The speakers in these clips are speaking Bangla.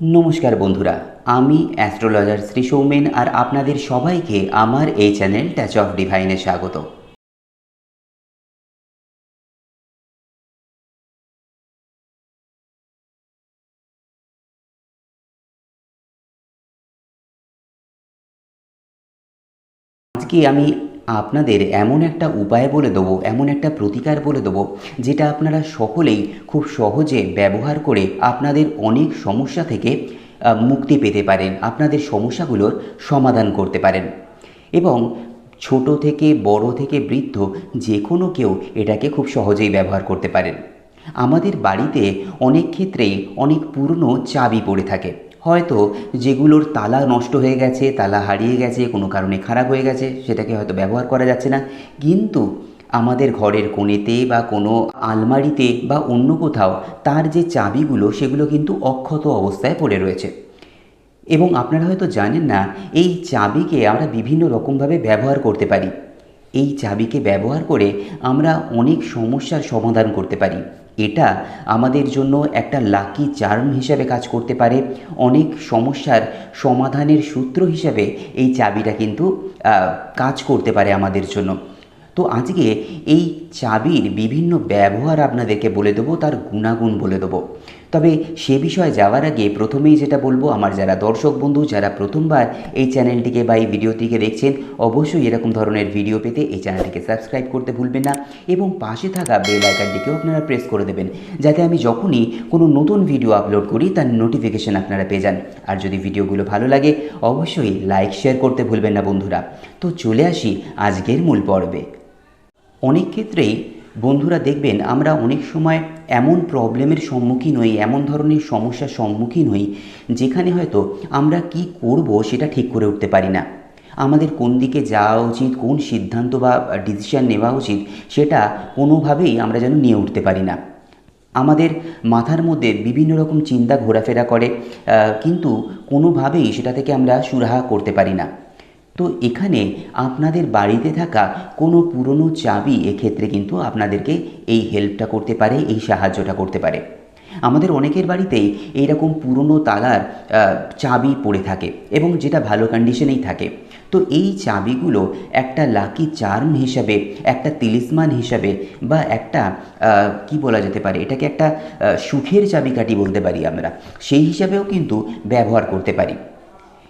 নমস্কার বন্ধুরা, আমি অ্যাস্ট্রোলজার শ্রী সৌমেন আর আপনাদের সবাইকে আমার এই চ্যানেল টাচ অফ ডিভাইনে স্বাগত। আজকে আমি আপনাদের এমন একটা উপায় বলে দেবো, এমন একটা প্রতিকার বলে দেবো, যেটা আপনারা সকলেই খুব সহজে ব্যবহার করে আপনাদের অনেক সমস্যা থেকে মুক্তি পেতে পারেন, আপনাদের সমস্যাগুলোর সমাধান করতে পারেন। এবং ছোট থেকে বড় থেকে বৃদ্ধ যে কোনো কেউ এটাকে খুব সহজেই ব্যবহার করতে পারেন। আমাদের বাড়িতে অনেক ক্ষেত্রেই অনেক পুরনো চাবি পড়ে থাকে। হয়তো যেগুলোর তালা নষ্ট হয়ে গেছে, তালা হারিয়ে গেছে, কোনো কারণে খারাপ হয়ে গেছে, সেটাকে হয়তো ব্যবহার করা যাচ্ছে না। কিন্তু আমাদের ঘরের কোণেতে বা কোনো আলমারিতে বা অন্য কোথাও তার যে চাবিগুলো, সেগুলো কিন্তু অক্ষত অবস্থায় পড়ে রয়েছে। এবং আপনারা হয়তো জানেন না, এই চাবিকে আমরা বিভিন্ন রকমভাবে ব্যবহার করতে পারি। এই চাবিকে ব্যবহার করে আমরা অনেক সমস্যার সমাধান করতে পারি। এটা আমাদের জন্য একটা লাকি চার্ম হিসাবে কাজ করতে পারে। অনেক সমস্যার সমাধানের সূত্র হিসাবে এই চাবিটা কিন্তু কাজ করতে পারে আমাদের জন্য। তো আজকে এই চাবির বিভিন্ন ব্যবহার আপনাদেরকে বলে দেবো, তার গুণাগুণ বলে দেবো। তবে সে বিষয়ে যাওয়ার আগে প্রথমেই যেটা বলব, আমার যারা দর্শক বন্ধু, যারা প্রথমবার এই চ্যানেলটিকে বা এই ভিডিওটিকে দেখছেন, অবশ্যই এরকম ধরনের ভিডিও পেতে এই চ্যানেলটিকে সাবস্ক্রাইব করতে ভুলবেন না এবং পাশে থাকা বেল আইকনটিকেও আপনারা প্রেস করে দেবেন, যাতে আমি যখনই কোনো নতুন ভিডিও আপলোড করি, তার নোটিফিকেশন আপনারা পেয়ে যান। আর যদি ভিডিওগুলো ভালো লাগে, অবশ্যই লাইক শেয়ার করতে ভুলবেন না বন্ধুরা। তো চলে আসি আজকের মূল পর্বে। অনেক ক্ষেত্রেই বন্ধুরা দেখবেন আমরা অনেক সময় এমন প্রবলেমের সম্মুখীন হই, এমন ধরনের সমস্যার সম্মুখীন হই, যেখানে হয়তো আমরা কি করব সেটা ঠিক করে উঠতে পারি না। আমাদের কোন দিকে যাওয়া উচিত, কোন সিদ্ধান্ত বা ডিসিশান নেওয়া উচিত, সেটা কোনোভাবেই আমরা যেন নিয়ে উঠতে পারি না। আমাদের মাথার মধ্যে বিভিন্ন রকম চিন্তা ঘোরাফেরা করে কিন্তু কোনোভাবেই সেটা থেকে আমরা সুরাহা করতে পারি না। তো এখানে আপনাদের বাড়িতে থাকা কোনো পুরনো চাবি এক্ষেত্রে কিন্তু আপনাদেরকে এই হেল্পটা করতে পারে, এই সাহায্যটা করতে পারে। আমাদের অনেকের বাড়িতেই এইরকম পুরনো তালার চাবি পড়ে থাকে এবং যেটা ভালো কন্ডিশনেই থাকে। তো এই চাবিগুলো একটা লাকি চার্ম হিসাবে, একটা তিলিসমান হিসাবে বা একটা কি বলা যেতে পারে, এটাকে একটা সুখের চাবিকাঠি বলতে পারি আমরা, সেই হিসাবেও কিন্তু ব্যবহার করতে পারি।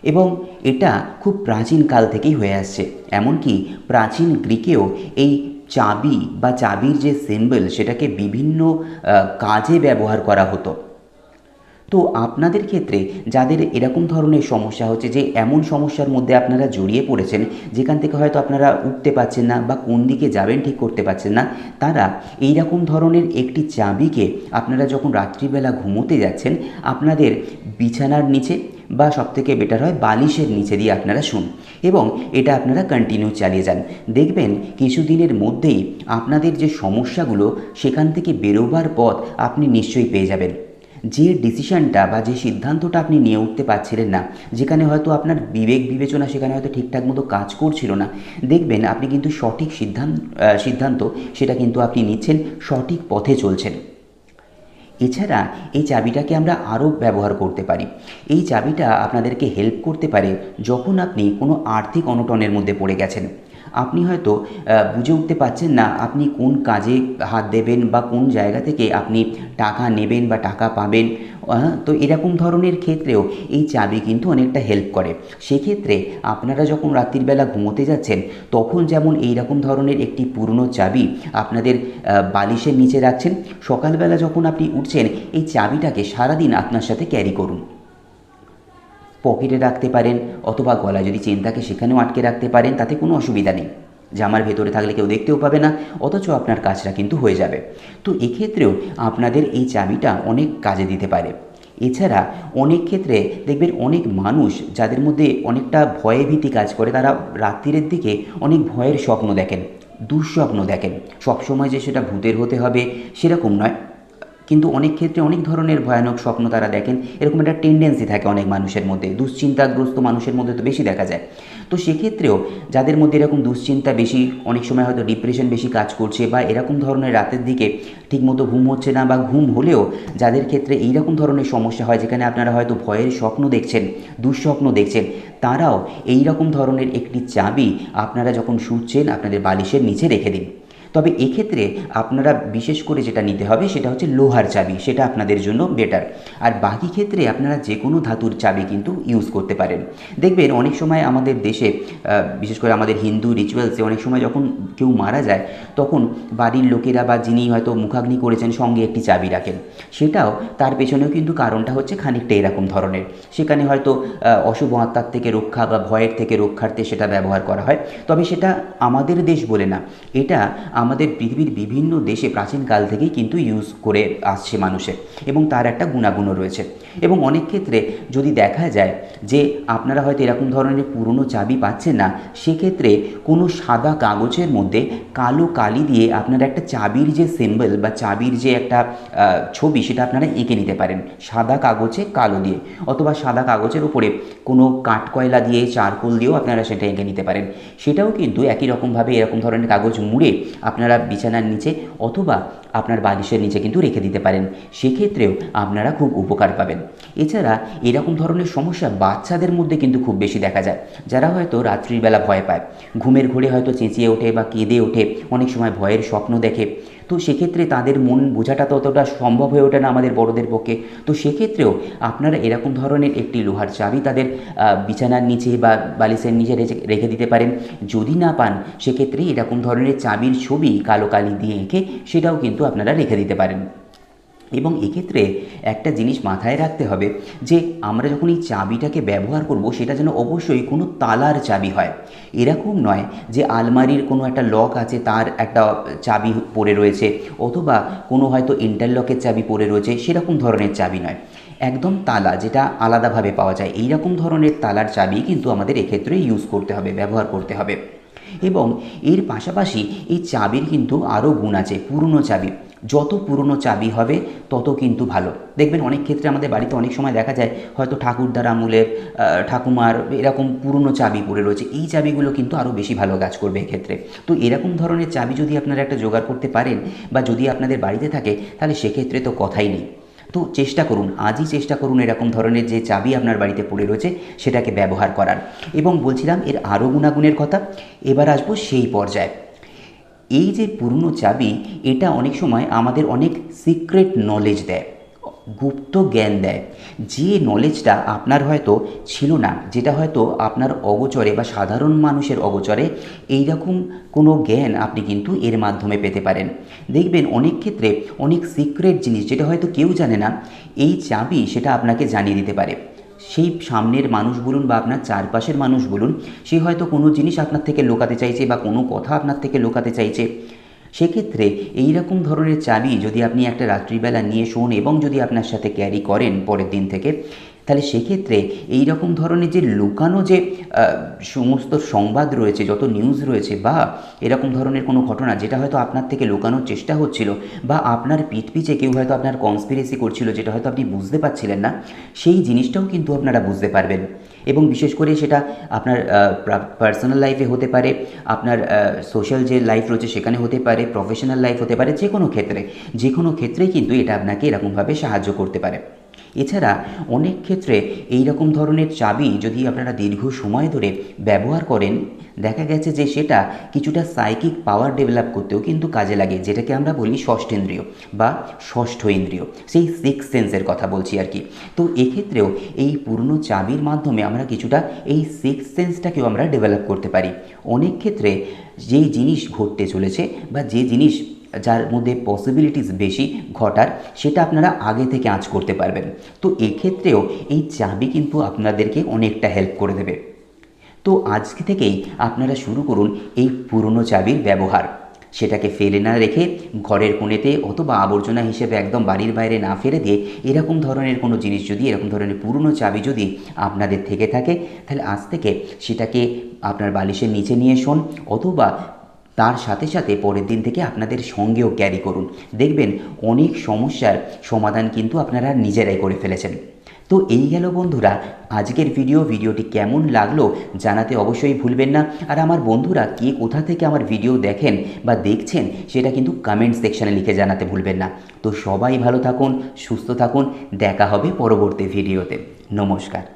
এবং এটা খুব প্রাচীনকাল থেকেই হয়ে আসছে। এমনকি প্রাচীন গ্রিকেও এই চাবি বা চাবির যে সিম্বল সেটাকে বিভিন্ন কাজে ব্যবহার করা হতো। তো আপনাদের ক্ষেত্রে যাদের এরকম ধরনের সমস্যা হচ্ছে যে এমন সমস্যার মধ্যে আপনারা জড়িয়ে পড়েছেন, যেখান থেকে হয়তো আপনারা উঠতে পারছেন না বা কোন দিকে যাবেন ঠিক করতে পারছেন না, তারা এই রকম ধরনের একটি চাবিকে আপনারা যখন রাত্রিবেলা ঘুমোতে যাচ্ছেন, আপনাদের বিছানার নিচে বা সবথেকে বেটার হয় বালিশের নিচে দিয়ে আপনারা শুন এবং এটা আপনারা কন্টিনিউ চালিয়ে যান। দেখবেন কিছুদিনের মধ্যেই আপনাদের যে সমস্যাগুলো সেখান থেকে বেরোবার পথ আপনি নিশ্চয়ই পেয়ে যাবেন। যে ডিসিশনটা বা যে সিদ্ধান্তটা আপনি নিয়ে উঠতে পারছিলেন না, যেখানে হয়তো আপনার বিবেক বিবেচনা সেখানে হয়তো ঠিকঠাক মতো কাজ করছিল না, দেখবেন আপনি কিন্তু সঠিক সিদ্ধান্ত সিদ্ধান্ত সেটা কিন্তু আপনি নিচ্ছেন, সঠিক পথে চলছেন। এছাড়া এই চাবিটাকে আমরা আরও ব্যবহার করতে পারি। এই চাবিটা আপনাদেরকে হেল্প করতে পারে যখন আপনি কোনো আর্থিক অনটনের মধ্যে পড়ে গেছেন। আপনি হয়তো বুঝে উঠতে পারছেন না আপনি কোন কাজে হাত দেবেন বা কোন জায়গা থেকে আপনি টাকা নেবেন বা টাকা পাবেন। তো এরকম ধরনের ক্ষেত্রেও এই চাবি কিন্তু অনেকটা হেল্প করে। সেক্ষেত্রে আপনারা যখন রাত্রির বেলা ঘুমোতে যাচ্ছেন, তখন যেমন এই রকম ধরনের একটি পুরনো চাবি আপনাদের বালিশের নিচে রাখছেন, সকালবেলা যখন আপনি উঠছেন, এই চাবিটাকে সারাদিন আপনার সাথে ক্যারি করুন। পকেটে রাখতে পারেন অথবা গলায় যদি চেন থাকে সেখানেও আটকে রাখতে পারেন, তাতে কোনো অসুবিধা নেই। জামার ভেতরে থাকলে কেউ দেখতেও পাবে না, অথচ আপনার কাজটা কিন্তু হয়ে যাবে। তো এক্ষেত্রেও আপনাদের এই চাবিটা অনেক কাজে দিতে পারে। এছাড়া অনেক ক্ষেত্রে দেখবেন অনেক মানুষ যাদের মধ্যে অনেকটা ভয়ে ভীতি কাজ করে, তারা রাত্রিরের দিকে অনেক ভয়ের স্বপ্ন দেখেন, দুঃস্বপ্ন দেখেন। সবসময় যে সেটা ভূতের হতে হবে সেরকম নয়। কিন্তু অনেক ক্ষেত্রে অনেক ধরনের ভয়ানক স্বপ্ন তারা দেখেন। এরকম একটা টেন্ডেন্সি থাকে অনেক মানুষের মধ্যে। দুশ্চিন্তাগ্রস্ত মানুষের মধ্যে তো বেশি দেখা যায়। তো সেক্ষেত্রেও যাদের মধ্যে এরকম দুশ্চিন্তা বেশি, অনেক সময় হয়তো ডিপ্রেশন বেশি কাজ করছে বা এরকম ধরনের রাতের দিকে ঠিকমতো ঘুম হচ্ছে না বা ঘুম হলেও যাদের ক্ষেত্রে এইরকম ধরনের সমস্যা হয়, যেখানে আপনারা হয়তো ভয়ের স্বপ্ন দেখছেন, দুঃস্বপ্ন দেখছেন, তারাও এই রকম ধরনের একটি চাবি আপনারা যখন শুচ্ছেন, আপনাদের বালিশের নিচে রেখে দিন। তবে এক্ষেত্রে আপনারা বিশেষ করে যেটা নিতে হবে সেটা হচ্ছে লোহার চাবি, সেটা আপনাদের জন্য বেটার আর বাকি ক্ষেত্রে আপনারা যে কোনো ধাতুর চাবি কিন্তু ইউজ করতে পারেন। দেখবেন অনেক সময় আমাদের দেশে বিশেষ করে আমাদের হিন্দু রিচুয়ালসে অনেক সময় যখন কেউ মারা যায়, তখন বাড়ির লোকেরা বা যিনি হয়তো মুখাগ্নি করেছেন সঙ্গে একটি চাবি রাখেন। সেটাও তার পেছনেও কিন্তু কারণটা হচ্ছে খানিকটা এরকম ধরনের। সেখানে হয়তো অশুভ আত্মার থেকে রক্ষা বা ভয়ের থেকে রক্ষার্থে সেটা ব্যবহার করা হয়। তবে সেটা আমাদের দেশ বলে না। এটা আমাদের পৃথিবীর বিভিন্ন দেশে প্রাচীনকাল থেকেই কিন্তু ইউজ করে আসছে মানুষে এবং তার একটা গুণাগুণও রয়েছে। এবং অনেক ক্ষেত্রে যদি দেখা যায় যে আপনারা হয়তো এরকম ধরনের পুরনো চাবি পাচ্ছেন না, সেক্ষেত্রে কোনো সাদা কাগজের মধ্যে কালো কালি দিয়ে আপনারা একটা চাবির যে সিম্বল বা চাবির যে একটা ছবি সেটা আপনারা এঁকে নিতে পারেন। সাদা কাগজে কালো দিয়ে অথবা সাদা কাগজের উপরে কোনো কাঠকয়লা দিয়ে, চারকোল দিয়েও আপনারা সেটা এঁকে নিতে পারেন। সেটাও কিন্তু একই রকমভাবে এরকম ধরনের কাগজ মুড়ে আপনারা বিছানার নিচে অথবা আপনার বালিশের নিচে কিন্তু রেখে দিতে পারেন। সেক্ষেত্রেও আপনারা খুব উপকার পাবেন। এছাড়া এরকম ধরনের সমস্যা বাচ্চাদের মধ্যে কিন্তু খুব বেশি দেখা যায়। যারা হয়তো রাত্রিবেলা ভয় পায়, ঘুমের ঘোরে হয়তো চেঁচিয়ে ওঠে বা কেঁদে ওঠে, অনেক সময় ভয়ের স্বপ্ন দেখে। তো সেক্ষেত্রে তাদের মন বোঝাটা ততটা সম্ভব হয়ে ওঠে না আমাদের বড়দের পক্ষে। তো সেক্ষেত্রেও আপনারা এরকম ধরনের একটি লোহার চাবি তাদের বিছানার নিচে বা বালিশের নিচে রেখে দিতে পারেন। যদি না পান, সেক্ষেত্রে এরকম ধরনের চাবির ছবি কালো কালি দিয়ে এঁকে সেটাও কিন্তু আপনারা রেখে দিতে পারেন। এবং এক্ষেত্রে একটা জিনিস মাথায় রাখতে হবে যে আমরা যখন এই চাবিটাকে ব্যবহার করব, সেটা যেন অবশ্যই কোনো তালার চাবি হয়। এরকম নয় যে আলমারির কোনো একটা লক আছে, তার একটা চাবি পড়ে রয়েছে, অথবা কোনো হয়তো ইন্টারলকের চাবি পড়ে রয়েছে, সেরকম ধরনের চাবি নয়। একদম তালা, যেটা আলাদাভাবে পাওয়া যায়। এই রকম ধরনের তালার চাবি কিন্তু আমাদের এক্ষেত্রে ইউজ করতে হবে, ব্যবহার করতে হবে। এবং এর পাশাপাশি এই চাবির কিন্তু আরও গুণ আছে, পুরনো চাবি। যত পুরনো চাবি হবে, তত কিন্তু ভালো। দেখবেন অনেক ক্ষেত্রে আমাদের বাড়িতে অনেক সময় দেখা যায়, হয়তো ঠাকুরদার আমলের ঠাকুমার এরকম পুরনো চাবি পড়ে রয়েছে। এই চাবিগুলো কিন্তু আরও বেশি ভালো কাজ করবে এক্ষেত্রে। তো এরকম ধরনের চাবি যদি আপনারা একটা জোগাড় করতে পারেন বা যদি আপনাদের বাড়িতে থাকে, তাহলে সেক্ষেত্রে তো কথাই নেই। তো চেষ্টা করুন, আজই চেষ্টা করুন এরকম ধরনের যে চাবি আপনার বাড়িতে পড়ে রয়েছে, সেটাকে ব্যবহার করার। এবং বলছিলাম, এর আরও গুণাগুণের কথা, এবার আসব সেই পর্যায়ে। এই যে পুরনো চাবি, এটা অনেক সময় আমাদের অনেক সিক্রেট নলেজ দেয়, গুপ্ত জ্ঞান দেয়। যে নলেজটা আপনার হয়তো ছিল না, যেটা হয়তো আপনার অগোচরে বা সাধারণ মানুষের অগোচরে এই রকম কোনো জ্ঞান আপনি কিন্তু এর মাধ্যমে পেতে পারেন। দেখবেন অনেক ক্ষেত্রে অনেক সিক্রেট জিনিস, যেটা হয়তো কেউ জানে না, এই চাবি সেটা আপনাকে জানিয়ে দিতে পারে। সেই সামনের মানুষ বলুন বা আপনার চারপাশের মানুষ বলুন, সে হয়তো কোনো জিনিস আপনার থেকে লোকাতে চাইছে বা কোনো কথা আপনার থেকে লোকাতে চাইছে। সেক্ষেত্রে এই রকম ধরনের চাবি যদি আপনি একটা রাত্রিবেলা নিয়ে শোন এবং যদি আপনার সাথে ক্যারি করেন পরের দিন থেকে তাহলে সেক্ষেত্রে এই রকম ধরনের যে লুকানো যে সমস্ত সংবাদ রয়েছে, যত নিউজ রয়েছে বা এরকম ধরনের কোনো ঘটনা যেটা হয়তো আপনার থেকে লুকানোর চেষ্টা হচ্ছিল বা আপনার পিঠ পিছে কেউ হয়তো আপনার কনস্পিরেসি করছিল যেটা হয়তো আপনি বুঝতে পারছিলেন না, সেই জিনিসটাও কিন্তু আপনারা বুঝতে পারবেন। এবং বিশেষ করে সেটা আপনার পার্সোনাল লাইফে হতে পারে, আপনার সোশ্যাল যে লাইফ রয়েছে সেখানে হতে পারে প্রফেশনাল লাইফ হতে পারে যে কোনো ক্ষেত্রে। যে কোনো ক্ষেত্রেই কিন্তু এটা আপনাকে এরকমভাবে সাহায্য করতে পারে। এছাড়া অনেক ক্ষেত্রে এই রকম ধরনের চাবি যদি আপনারা দীর্ঘ সময় ধরে ব্যবহার করেন, দেখা গেছে যে সেটা কিছুটা সাইকিক পাওয়ার ডেভেলপ করতেও কিন্তু কাজে লাগে, যেটাকে আমরা বলি ষষ্ঠেন্দ্রিয় বা ষষ্ঠ ইন্দ্রিয় সেই সিক্স সেন্সের কথা বলছি আর কি। তো এক্ষেত্রেও এই পুরনো চাবির মাধ্যমে আমরা কিছুটা এই সিক্স সেন্সটাকেও আমরা ডেভেলপ করতে পারি। অনেক ক্ষেত্রে যেই জিনিস ঘটতে চলেছে বা যে জিনিস যার মধ্যে পসিবিলিটিস বেশি ঘটার, সেটা আপনারা আগে থেকে আঁচ করতে পারবেন। তো এক্ষেত্রেও এই চাবি কিন্তু আপনাদেরকে অনেকটা হেল্প করে দেবে। তো আজকে থেকেই আপনারা শুরু করুন এই পুরনো চাবির ব্যবহার। সেটাকে ফেলে না রেখে ঘরের কোণেতে অথবা আবর্জনা হিসেবে একদম বাড়ির বাইরে না ফেলে দিয়ে এরকম ধরনের কোনো জিনিস যদি, এরকম ধরনের পুরনো চাবি যদি আপনাদের থেকে থাকে, তাহলে আজ থেকে সেটাকে আপনার বালিশের নিচে নিয়ে শোন অথবা তার সাথে সাথে পরের দিন থেকে আপনাদের সঙ্গেও ক্যারি করুন। দেখবেন অনেক সমস্যার সমাধান কিন্তু আপনারা নিজেরাই করে ফেলেছেন। তো এই গেল বন্ধুরা, আজকের ভিডিও ভিডিওটি কেমন লাগল জানাতে অবশ্যই ভুলবেন না। আর আমার বন্ধুরা কে কোথা থেকে আমার ভিডিও দেখেন বা দেখছেন সেটা কিন্তু কমেন্ট সেকশানে লিখে জানাতে ভুলবেন না। তো সবাই ভালো থাকুন, সুস্থ থাকুন, দেখা হবে পরবর্তী ভিডিওতে নমস্কার।